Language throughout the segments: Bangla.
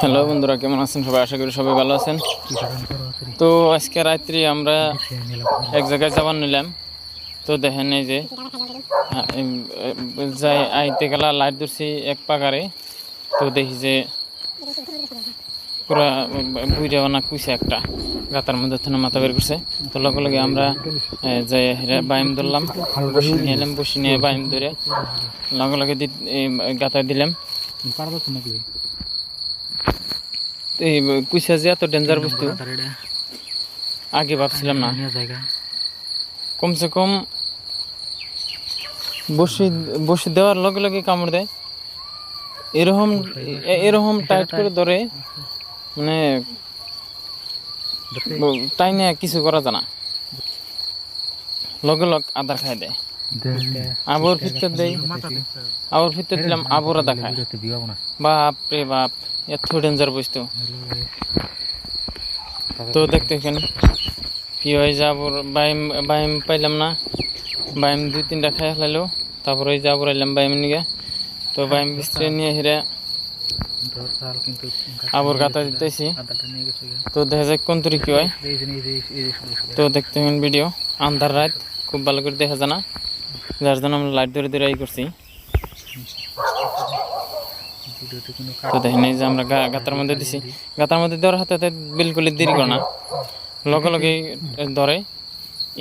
হ্যালো বন্ধুরা, কেমন আছেন? সবাই আশা করি সবাই ভালো আছেন। তো আজকে রাত্রি আমরা এক জায়গায় যাবার নিলাম। তো দেখেন এই যে যাই, আইতে গেলা লাইট ধরছি এক পাকারে তো দেখি যে পুরা বুড়ে না কুইছে একটা। গাতার মধ্যে থানা মাথা বের করছে। তো লগে লগে আমরা যাই বাইম ধরলাম। বসি নিয়ে এলাম বসি নিয়ে বাইম ধরে লগে লগে গাতায় দিলাম। এই কুইসা যে এত ডেঞ্জার বস্তু। আগে ভাবছিলাম না। কমসে কম বসে বসে দেওয়ার লগে লগে কামড় দেয়। এরকম এরকম টাইট করে ধরে মানে তাই নিয়ে কিছু করা যায় না। লগে লগ আদার খাই দেয়। আবর ফিরতে দেয় আবর ফিরতে দিলাম আবর আদা খায় বাপ রে বাপ এত ডেঞ্জার বস্তু তো দেখতে এখানে কি হয় যাবর বাইম বাইম পাইলাম না। বাইম দুই তিনটা খাই ফেলাইলো তারপরে ওই যাবর আইলাম বাইম নিয়ে তো বাইম বিস্ত্রে নিয়ে হেরে আবর গাতা দিতেছি। তো দেখা যায় কোন তুরি কি হয় তো দেখতে হবেন ভিডিও আন্ধার রাত খুব ভালো করে দেখা যায় না। যার জন্য আমরা লাইট ধরে ধরে করছি। তো দেখেন এই যে আমরা গাতার মধ্যে দিছি। গাতার মধ্যে দেওয়ার হাতে হাতে বিলকুল দেরি করে না। লগে লগে ধরে।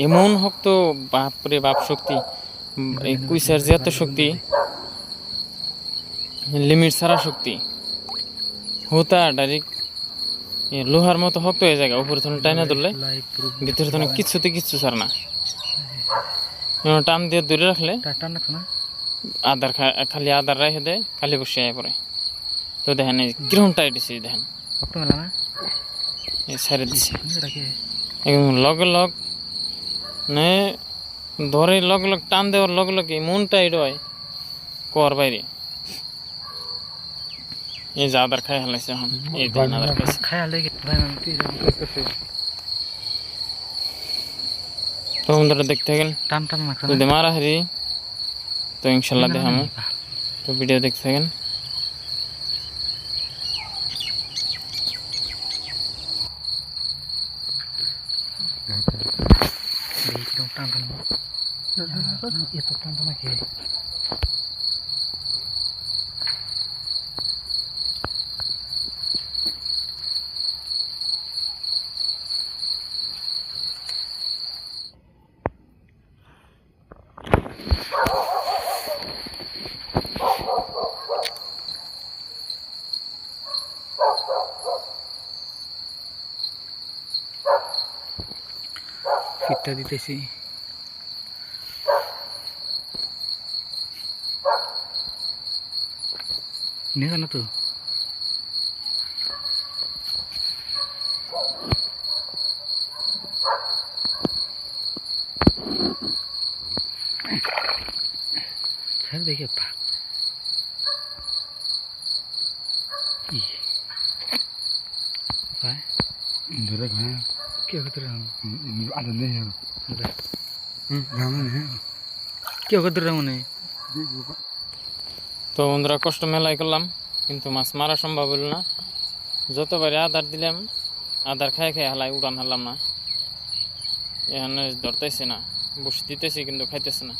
এমন হোক তো বাপরে বাপ শক্তি। এই কুইসার যে এত শক্তি। লিমিট ছাড়া শক্তি। হোতা ডাইরেক্ট লোহার মতো শক্ত হয়ে যায় উপরে তখন টাইনা ধরলে। ভিতরে তখন কিচ্ছুতে কিচ্ছু ছাড় না। টান দিয়ে দূরে রাখলে আদার খালি আদার রেখে দেয় খালি বসে আয় পরে। তো দেখেন এই কীরকম টাইট দিছে দেখেন। ছেড়ে দিছে। একদম লগ লগ মানে ধরে লগ লগ টান দেওয়ার লগ লগ মন টাইট হয় কর বাইরে। এই যে আদার খাই হালাইছে এখন এই দেখেন আদার খাইছে তো বন্ধুরা দেখতে থাকেন টান টান না যদি মারা হারি তো ইনশাল্লাহ দেখামো তো ভিডিও দেখতে থাকেন একদম টান টান এত টান টান নাকি ফিটটা দিতেছি নিয়ে জানো তো ছাড় দেখে পা ই পায় তো বন্ধুরা কষ্ট মেলাই করলাম কিন্তু মাছ মারা সম্ভব হলো না। যতবারে আদার দিলাম আদার খাই খাই হালাই উড়ান হারলাম না। এখানে ধরতেছি না বসে দিতেছি কিন্তু খাইতেছে না।